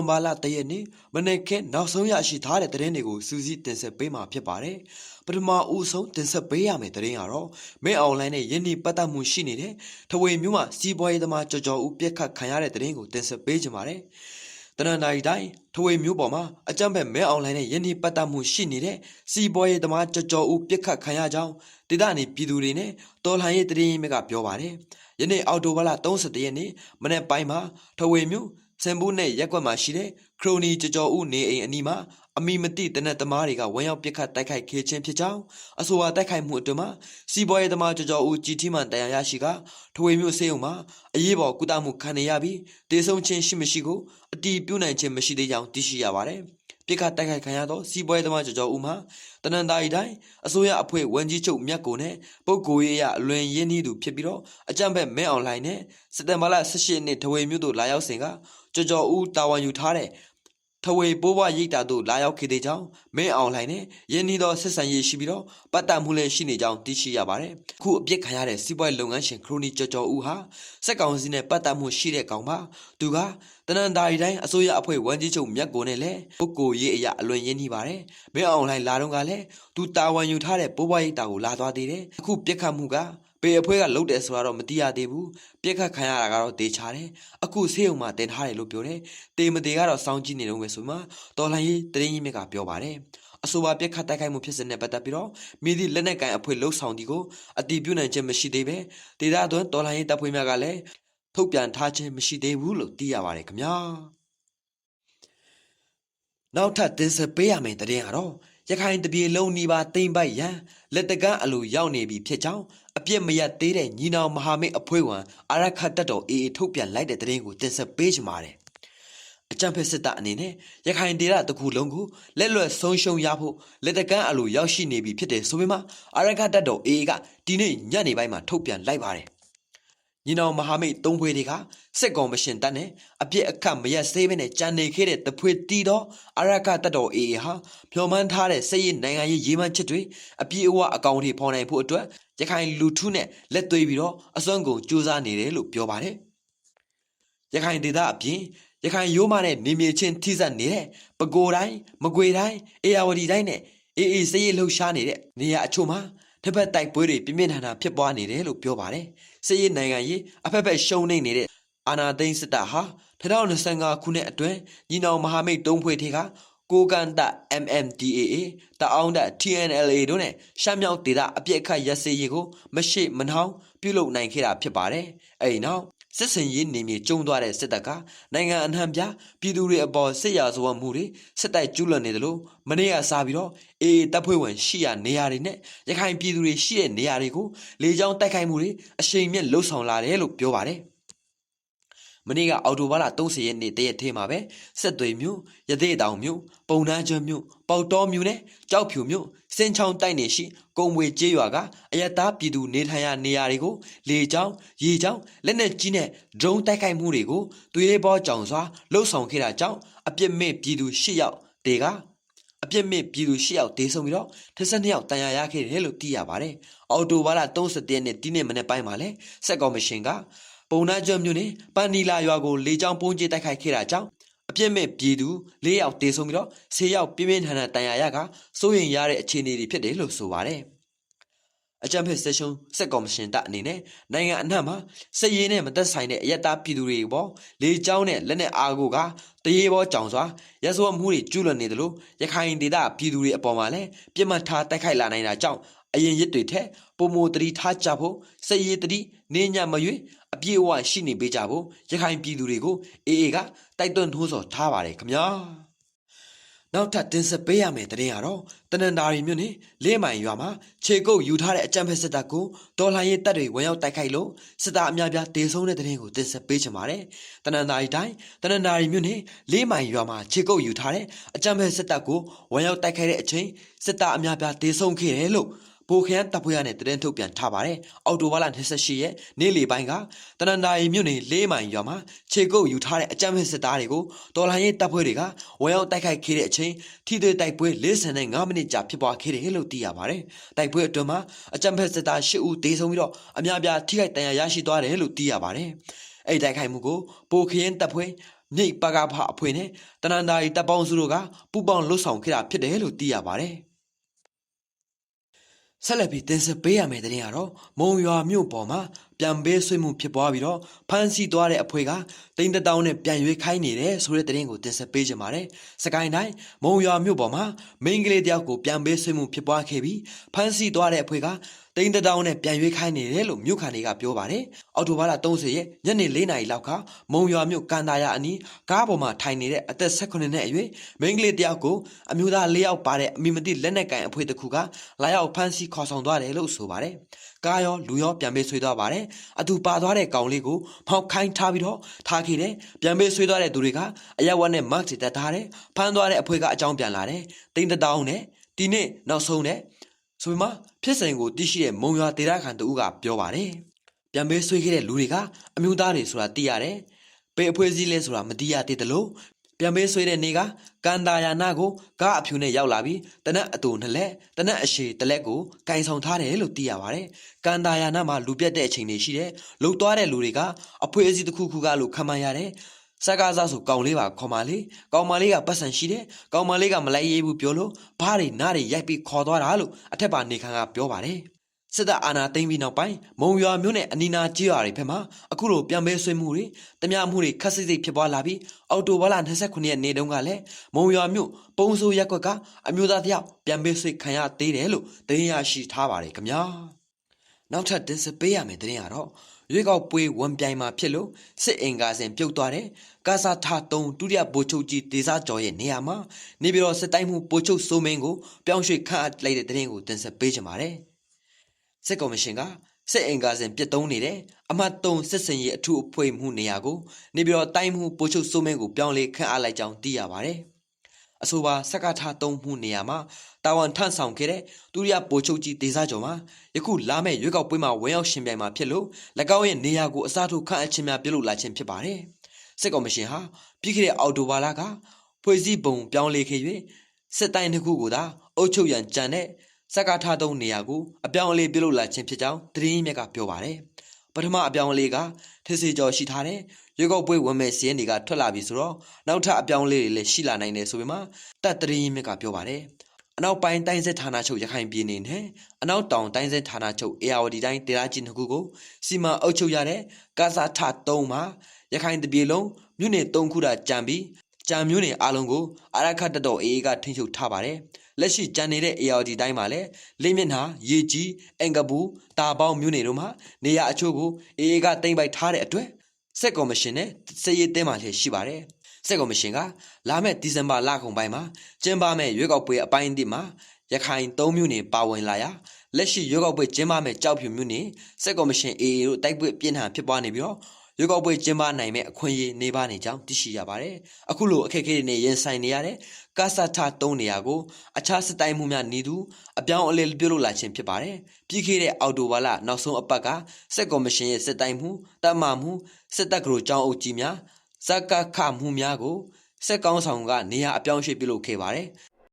ဝင်ဘာလတရက်နေ့မနေ့ကနောက်ဆုံးရရှိထားတဲ့သတင်းတွေကိုစူးစီးတင်ဆက်ပေးမှာဖြစ်ပါတယ်။ပထမဦးဆုံးတင်ဆက်ပေးရမယ့်သတင်းကတော့မင်းအွန်လိုင်းနဲ့ယင်းနှိပတ်သက်မှုရှိနေတဲ့ထဝေမျိုးမှစီးပွားရေးသမားကြော်ကြော်ဦးပြက်ခတ်ခံရတဲ့သတင်းကိုတင်ဆက်ပေးကြပါမယ်။တနင်္လာရီတိုင်းထဝေမျိုးပေါ်မှာအကြမ်းဖက်မဲအွန်လိုင်းနဲ့ယင်းနှိပတ်သက်မှုရှိနေတဲ့စီးပွားရေးသမားကြော်ကြော်ဦးပြက်ခတ်ခံရကြောင်းဒေသနေပြည်သူတွေနဲ့တော်လှန်ရေးသတင်းမြစ်ကပြောပါတယ်။ယနေ့အော်တိုဘလ31ရက်နေ့မနေ့ပိုင်းမှာထဝေမျိုး စင်ဘူးနဲ့ရက်ကွက်မှာရှိတဲ့ခရိုနီကြော်ကြော်ဦးနေအိမ်အနီးမှာအမိမတိတနက်သမားတွေကဝမ်းရောက်ပစ်ခတ်တိုက်ခိုက်ခဲ့ခြင်းဖြစ်ကြောင်းအဆိုပါတိုက်ခိုက်မှုအတွင်းမှာစီးပွားရေးသမားကြော်ကြော်ဦးကြည်ထီမှန်တရားရရှိကထဝေမျိုးစေယုံမှာအရေးပေါ်ကုသမှုခံနေရပြီးတေဆုံးခြင်းရှိမရှိကိုအတီးပြုတ်နိုင်ခြင်းမရှိသေးကြောင်းသိရှိရပါတယ်။ ပြစ်ခတ်တိုက်ခိုက်ခံရသောစီးပွားရေးသမားကြော်ကြော်ဦးမှာတနင်္သာရီတိုင်းအစိုးရအဖွဲ့ဝန်ကြီးချုပ်မြတ်ကိုနဲ့ပုဂ္ဂိုလ်ရေးအရအလွန်ရင်းနှီးသူဖြစ်ပြီးတော့အကြံဖက်မဲအွန်လိုင်းနဲ့စက်တင်ဘာလ18ရက်နေ့ထဝေမြို့သို့လာရောက်စဉ်ကကြော်ကြော်ဦးတာဝန်ယူထားတဲ့ ထဝေပိုးဘွားရိတ်တာတို့လာရောက်ခဲ့တဲ့ကြောင်းမဲအွန်လိုင်းနဲ့ရင်းနှီးသောဆက်ဆံရေးရှိပြီးတော့ပတ်သက်မှုလည်းရှိနေကြောင်းသိရှိရပါတယ်။အခုအပြစ်ခံရတဲ့စီးပွားရေးလုပ်ငန်းရှင်ခရိုနီကြော်ကြော်ဦးဟာစက်ကောင်စီနဲ့ပတ်သက်မှုရှိတဲ့ကောင်ပါ။သူကတနင်္သာရီတိုင်းအစိုးရအဖွဲ့ဝန်ကြီးချုပ်မြတ်ကိုနဲ့လည်းပုဂ္ဂိုလ်ရေးအရာအလွန်ရင်းနှီးပါတယ်။မဲအွန်လိုင်းလာတော့ကလည်းသူတာဝန်ယူထားတဲ့ပိုးဘွားရိတ်တာကိုလာသွားသေးတယ်။အခုပြစ်ခတ်မှုက ပေအဖွဲကလုတ်တယ်ဆိုတာတော့မသိရသေးဘူးပြက်ခတ်ခံရတာကတော့တေချာတယ်အခုဆေးရုံမှာတင်ထားတယ်လို့ပြောတယ်တေမတေကတော့စောင်းကြည့်နေတော့မယ်ဆိုမှတော်လှန်ရေးတရင်ကြီးမြစ်ကပြောပါတယ်အဆိုပါပြက်ခတ်တိုက်ခိုက်မှုဖြစ်စဉ်နဲ့ပတ်သက်ပြီးတော့မိသည့်လက်နက်ကန်အဖွဲ့လှုပ်ဆောင်တီကိုအတီးပြုတ်နိုင်ခြင်းမရှိသေးပဲဒေသအတွင်းတော်လှန်ရေးတပ်ဖွဲ့များကလည်းထုတ်ပြန်ထားခြင်းမရှိသေးဘူးလို့သိရပါတယ်ခင်ဗျာနောက်ထပ်တင်ဆက်ပေးရမယ့်တရင်ကတော့ရခိုင်တပြေလုံးနီးပါးတိမ့်ပိုက်ရန်လက်တကန်းအလိုရောက်နေပြီဖြစ်ကြောင်းအပြစ်မရသေးတဲ့ညီနောင်မဟာမိတ်အဖွဲ့ဝင်အာရခတ်တပ်တော် AA ထုတ်ပြန်လိုက်တဲ့သတင်းကိုတင်ဆက်ပေးချင်ပါတယ်။အကြံဖက်စစ်တပ်အနေနဲ့ရခိုင်ဒေသတစ်ခုလုံးကိုလက်လွတ်ဆုံးရှုံးရဖို့လက်တကန်းအလိုရောက်ရှိနေပြီဖြစ်တဲ့ဆိုပေမဲ့အာရခတ်တပ်တော် AA ကဒီနေ့ညနေပိုင်းမှာထုတ်ပြန်လိုက်ပါတယ်။ ညီနောင်မဟာမိတ်သုံးဖွဲ့တွေကစစ်ကောင်မရှင်တပ်နဲ့အပြစ်အခတ်မရက်စေးပဲနဲ့ကြံနေခဲ့တဲ့တဖွဲ့တီတော့အရကတပ်တော် AA ဟာဖြော်မှန်းထားတဲ့စစ်ရေးနိုင်ငံရေးရေးမှန်းချက်တွေအပြည့်အဝအကောင့်တွေဖော်နိုင်ဖို့အတွက်ရခိုင်လူထုနဲ့လက်သွေးပြီးတော့အစွမ်းကုန်စူးစမ်းနေတယ်လို့ပြောပါတယ်။ရခိုင်ဒေသအပြင်ရခိုင်ရိုးမနဲ့နေမြေချင်းထိစပ်နေတဲ့ပဲခူးတိုင်းမကွေတိုင်းအေရဝတီတိုင်းနဲ့အေးအေးစရေးလှုပ်ရှားနေတဲ့နေရာအချို့မှာ တစ်ဖက်တိုက်ပွဲတွေပြင်းပြင်းထန်ထန်ဖြစ်ပွားနေတယ်လို့ပြောပါတယ်။စစ်ရေးနိုင်ငံရေးအဖက်ဖက်ရှုံနေနေတဲ့အာနာသိန်းစစ်တပ်ဟာ2025ခုနှစ်အတွင်းညီနောင်မဟာမိတ်သုံးဖွဲ့ထက်ကကိုကန်တ MMDAA တအောင်တ TNLA တို့နဲ့ရှမ်းမြောက်ဒေသအပြစ်အခတ်ရစေရေးကိုမရှိမနှောင်းပြုလုပ်နိုင်ခဲ့တာဖြစ်ပါတယ်။အဲဒီနောက် စစ်စင်ရေးနေမြေကျုံသွားတဲ့စစ်တပ်ကနိုင်ငံအနှံ့ပြပြည်သူတွေအပေါ်စစ်ရာဇဝတ်မှုတွေစစ်တိုက်ကျူးလွန်နေတယ်လို့မနေ့ကစားပြီးတော့အေးတပ်ဖွဲ့ဝင်ရှိရနေရာတွေနဲ့ရခိုင်ပြည်သူတွေရှိတဲ့နေရာတွေကိုလေကြောင်းတိုက်ခိုက်မှုတွေအရှိန်မြင့်လှုပ်ဆောင်လာတယ်လို့ပြောပါတယ် မနေ့ကအော်တိုဘာလ30ရက်နေ့တရက်ထဲမှာပဲဆက်သွေမြို့ရသေးတောင်မြို့ပုံနှန်းကျွန်းမြို့ပေါတော်မြို့နဲ့ကြောက်ဖြူမြို့စင်ချောင်းတိုက်နေရှိကုံမွေကျေးရွာကအယက်သားပြည်သူနေထိုင်ရာနေရာတွေကိုလေကြောင်းရေကြောင်းလက်နက်ကြီးနဲ့ဒရုန်းတိုက်ခိုက်မှုတွေကိုသွေးပေါ်ကြောင်စွာလှုပ်ဆောင်ခဲ့တာကြောင့်အပြစ်မဲ့ပြည်သူ၈ယောက်တေကအပြစ်မဲ့ပြည်သူ၈ယောက်ဒေဆုံးပြီးတော့12ယောက်တန်ရာရခဲ့တယ်လို့သိရပါတယ်။အော်တိုဘာလ31ရက်နေ့ဒီနေ့မနေ့ပိုင်းမှာလဲစက်ကော်မရှင်က ပုံနာကျွန်းမြို့နယ်ပန်နီလာရွာကိုလေကြောင်းပုံကျတိုက်ခိုက်ခဲ့တာကြောင့်အပြစ်မဲ့ပြည်သူ၄ယောက်တေဆုံးပြီးတော့၁၀ယောက်ပြင်းပြင်းထန်ထန်တန်ရာရကစိုးရင်ရတဲ့အခြေအနေတွေဖြစ်တယ်လို့ဆိုပါတယ်။အကြံဖက်ဆက်ရှုံးစက်ကော်မရှင်တပ်အနေနဲ့နိုင်ငံအနှံ့မှာစစ်ရေးနဲ့မသက်ဆိုင်တဲ့အယက်သားပြည်သူတွေပေါ်လေကြောင်းနဲ့လက်နက်အားကိုကတရေပေါ်ကြောင်စွာရဆိုးမှုတွေကျူးလွန်နေတယ်လို့ရခိုင်ဒေသပြည်သူတွေအပေါ်မှာလည်းပြစ်မှတ်ထားတိုက်ခိုက်လာနိုင်တာကြောင့်အရင်ရစ်တွေထက်ပုံမတတိထားကြဖို့စည်ရည်တတိနေညမရွေ အပြည့်အဝရှိနေပေးကြဖို့ရခိုင်ပြည်သူတွေကိုအေအေကတိုက်တွန်းထိုးဆော်ထားပါတယ်ခင်ဗျာနောက်ထပ်တင်ဆက်ပေးရမယ့်သတင်းကတော့တနင်္သာရီမြို့နယ်လေးမိုင်ရွာမှာခြေကုပ်ယူထားတဲ့အကြံဖက်စစ်တပ်ကိုဒေါ်လာရေးတပ်တွေဝင်ရောက်တိုက်ခိုက်လို့စစ်သားအများပြားတေဆုံးတဲ့သတင်းကိုတင်ဆက်ပေးချင်ပါတယ်။တနင်္သာရီတိုင်းတနင်္သာရီမြို့နယ်လေးမိုင်ရွာမှာခြေကုပ်ယူထားတဲ့အကြံဖက်စစ်တပ်ကိုဝင်ရောက်တိုက်ခိုက်တဲ့အချိန်စစ်သားအများပြားတေဆုံးခဲ့တယ်လို့ ဘိုခရန်တပ်ဖွဲ့ရနဲ့တရင်ထုတ်ပြန်ထားပါတယ်။အော်တိုဘာလ28ရက်နေ့လယ်ပိုင်းကတနင်္သာရီမြို့နယ်လေးမိုင်ရွာမှာခြေကုပ်ယူထားတဲ့အကြမ်းဖက်စစ်သားတွေကိုတော်လိုင်းရေးတပ်ဖွဲ့တွေကဝယ်ရောက်တိုက်ခိုက်ခဲ့တဲ့အချိန်ထိတွေ့တိုက်ပွဲ45မိနစ်ကြာဖြစ်ပွားခဲ့တယ်လို့သိရပါတယ်။တိုက်ပွဲအတွင်းမှာအကြမ်းဖက်စစ်သား10ဦးသေဆုံးပြီးတော့အများပြားထိခိုက်ဒဏ်ရာရရှိသွားတယ်လို့သိရပါတယ်။အဲ့တိုက်ခိုက်မှုကိုဘိုခရင်တပ်ဖွဲ့မြိတ်ပကဖအဖွဲ့နဲ့တနန္တာရီတပ်ပေါင်းစုတို့ကပူးပေါင်းလှုပ်ဆောင်ခဲ့တာဖြစ်တယ်လို့သိရပါတယ်။ ဆက်လက်ပြီးတင်ဆက်ပေးရမယ့်တဲ့ရင်ကတော့မုံရွာမြို့ပေါ်မှာ ပြန်ပေးဆွေးမှုဖြစ်ပွားပြီးတော့ဖမ်းဆီးသွားတဲ့အဖွဲ့ကတိန်တတောင်းနဲ့ပြန်ရွေးခိုင်းနေတယ်ဆိုတဲ့တဲ့ရင်ကိုတင်ဆက်ပေးကြပါမယ်။စကိုင်းတိုင်းမုံရွာမြို့ပေါ်မှာမိန်းကလေးတယောက်ကိုပြန်ပေးဆွေးမှုဖြစ်ပွားခဲ့ပြီးဖမ်းဆီးသွားတဲ့အဖွဲ့ကတိန်တတောင်းနဲ့ပြန်ရွေးခိုင်းနေတယ်လို့မြို့ခံတွေကပြောပါတယ်။အော်တိုဘားလ30ရက်ညနေ4နာရီလောက်ကမုံရွာမြို့ကန်တာယာအနီးကားပေါ်မှာထိုင်နေတဲ့အသက်18နှစ်အရွယ်မိန်းကလေးတယောက်ကိုအမျိုးသား၄ယောက်ပါတဲ့အမိမတိလက်နက်ကင်အဖွဲ့တစ်ခုကလာရောက်ဖမ်းဆီးခေါ်ဆောင်သွားတယ်လို့ဆိုပါတယ်။ကားရောလူရောပြန်ပေးဆွေးသွားပါတယ်။အတူပါသွားတဲ့ကောင်လေးကိုမောက်ခိုင်းထားပြီးတော့ထားခဲ့တယ်။ပြန်ပေးဆွေးသွားတဲ့သူတွေကအရက်ဝတ်နဲ့မတ်တွေတက်ထားတယ်။ဖမ်းသွားတဲ့အဖွဲ့ကအကြောင်းပြန်လာတယ်။တိန်တတောင်းနဲ့ဒီနေ့နောက်ဆုံးတဲ့ဆိုပြီးမှဖြစ်စဉ်ကိုသိရှိတဲ့မုံရွာဒေသခံတဦးကပြောပါတယ်။ပြန်ပေးဆွေးခဲ့တဲ့လူတွေကအမျိုးသားတွေဆိုတာသိရတယ်။ဘယ်အဖွဲ့အစည်းလဲဆိုတာမသိရသေးတယ်လို့ ပြန်ပေးဆွေးတဲ့နေ့ကကန်တာယာနာကိုကားအဖြူနဲ့ရောက်လာပြီးတနက်အတူနှစ်လက်တနက်အရှိတလက်ကိုကင်ဆောင်ထားတယ်လို့သိရပါတယ်။ကန်တာယာနာမှာလူပြတ်တဲ့အချိန်တွေရှိတယ်။လှုပ်သွားတဲ့လူတွေကအဖွဲအစည်းတစ်ခုခုကလို့ခံမှန်းရတယ်။စကားစားဆိုကောင်လေးပါခေါ်မလေးကောင်မလေးကပတ်စံရှိတယ်ကောင်မလေးကမလိုက်ရေးဘူးပြောလို့ဘားတွေနားတွေရိုက်ပြီးခေါ်သွားတာလို့အထက်ပါနေခန်းကပြောပါတယ် စစ်တပ်အာဏာသိမ်းပြီးနောက်ပိုင်းမုံရွာမြို့နယ်အနီးနားကြေးရွာတွေဘက်မှာအခုလိုပြန်ပေးဆွေးမှုတွေတမရမှုတွေခက်စစ်စစ်ဖြစ်ပွားလာပြီးအော်တိုဘာလ29ရက်နေ့တုန်းကလည်းမုံရွာမြို့ပုံစိုးရက်ကွက်ကအမျိုးသားတယောက်ပြန်ပေးဆွေးခံရသေးတယ်လို့သတင်းရရှိထားပါတယ်ခင်ဗျာနောက်ထပ်တင်ဆက်ပေးရမယ့်သတင်းကတော့ရွေးကောက်ပွဲဝန်ပြိုင်မှာဖြစ်လို့စစ်အင်ကာစင်ပြုတ်သွားတဲ့ကာစာထ3ဒုတိယဗိုလ်ချုပ်ကြီးဒေသကျော်ရဲ့နေရာမှာနေပြည်တော်စစ်တိုင်းမှုဗိုလ်ချုပ်စိုးမင်းကိုပြောင်းရွှေ့ခန့်အပ်လိုက်တဲ့သတင်းကိုတင်ဆက်ပေးကြပါမယ်။ စစ်ကော်မရှင်ကစစ်အင်ကားစဉ်ပြစ်သုံးနေတဲ့အမှတ်3စစ်စင်ရေးအထူးအဖွဲ့မှုနေရာကိုနေပြည်တော်တိုင်းမှုပို့ချုပ်စိုးမင်းကိုပြောင်းလဲခန့်အပ်လိုက်ကြောင်းသိရပါတယ်။အဆိုပါစက္ကထ3မှုနေရာမှာတာဝန်ထမ်းဆောင်ခဲ့တဲ့ဒုတိယပို့ချုပ်ကြီးဒေသကျော်မှာယခုလာမယ့်ရွေးကောက်ပွဲမှာဝင်ရောက်ရှင်ပြိုင်မှာဖြစ်လို့၎င်းရဲ့နေရာကိုအစားထိုးခန့်အပ်ခြင်းများပြုလုပ်လာခြင်းဖြစ်ပါတယ်။စစ်ကော်မရှင်ဟာပြီးခဲ့တဲ့အော်တိုဘာလကဖွဲ့စည်းပုံပြောင်းလဲခဲ့၍စစ်တိုင်းတစ်ခုကိုသာအုပ်ချုပ်ရန်ကြံတဲ့ စက္ကထသုံးနေရာကိုအပြောင်းအလဲပြုလုပ်လာခြင်းဖြစ်ကြောင်းသတင်းမြက်ကပြောပါတယ်။ပထမအပြောင်းအလဲကထစ်စီကျော်ရှိထားတဲ့ရွေးကောက်ပွဲဝင်မဲ့စီးရင်တွေကထွက်လာပြီဆိုတော့နောက်ထပ်အပြောင်းအလဲတွေလည်းရှိလာနိုင်တယ်ဆိုပေမဲ့တပ်သတင်းမြက်ကပြောပါတယ်။အနောက်ပိုင်းတိုင်းစစ်ဌာနချုပ်ရခိုင်ပြည်နယ်နဲ့အနောက်တောင်တိုင်းစစ်ဌာနချုပ်အေယာဝတီတိုင်းဒေသကြီးနှစ်ခုကိုစီမံအုပ်ချုပ်ရတဲ့ကာစာထ3မှာရခိုင်တပြည်လုံးမြို့နယ်3ခုတာကြံပြီး ကြံမြို့နယ်အားလုံးကိုအာရခတ်တတော်အေအေကထိန်းချုပ်ထားပါတယ်။လက်ရှိကြံနေတဲ့ ARD တိုင်းမှာလည်းလိမ့်မျက်နှာရေကြီးအင်ကပူတာပေါင်းမြို့နယ်တို့မှာနေရအချို့ကိုအေအေကတင်ပိုက်ထားတဲ့အတွက်စက်ကော်မရှင်နဲ့စစ်ရေးတင်းမှလည်းရှိပါတယ်။စက်ကော်မရှင်ကလာမယ့်ဒီဇင်ဘာလကုန်ပိုင်းမှာကျင်းပမယ့်ရွေးကောက်ပွဲအပိုင်းအသစ်မှာရခိုင်၃မြို့နယ်ပါဝင်လာရာလက်ရှိရွေးကောက်ပွဲကျင်းပမယ့်ကြောက်ဖြူမြို့နယ်စက်ကော်မရှင် AA တို့တိုက်ပွဲပြင်းထန်ဖြစ်ပွားနေပြီးတော့ ရွေးကောက်ပွဲကျင်းပနိုင်မဲ့အခွင့်အရေးနေပါနေကြောင်းသိရှိရပါတယ်။အခုလိုအခက်အခဲတွေနဲ့ရင်ဆိုင်နေရတဲ့ကာဆာထ3နေရာကိုအခြားစစ်တိုင်းမှုများနေသူအပြောင်းအလဲပြုလုပ်လာခြင်းဖြစ်ပါတယ်။ပြီးခဲ့တဲ့အော်တိုဘာလနောက်ဆုံးအပတ်ကစက်ကော်မရှင်ရဲ့စစ်တိုင်းမှုတပ်မမှုစစ်တပ်ကရိုကျောင်းအုပ်ကြီးများစကခမှုများကိုစက်ကောင်းဆောင်ကနေရာအပြောင်းရွှေ့ပြုလုပ်ခဲ့ပါတယ်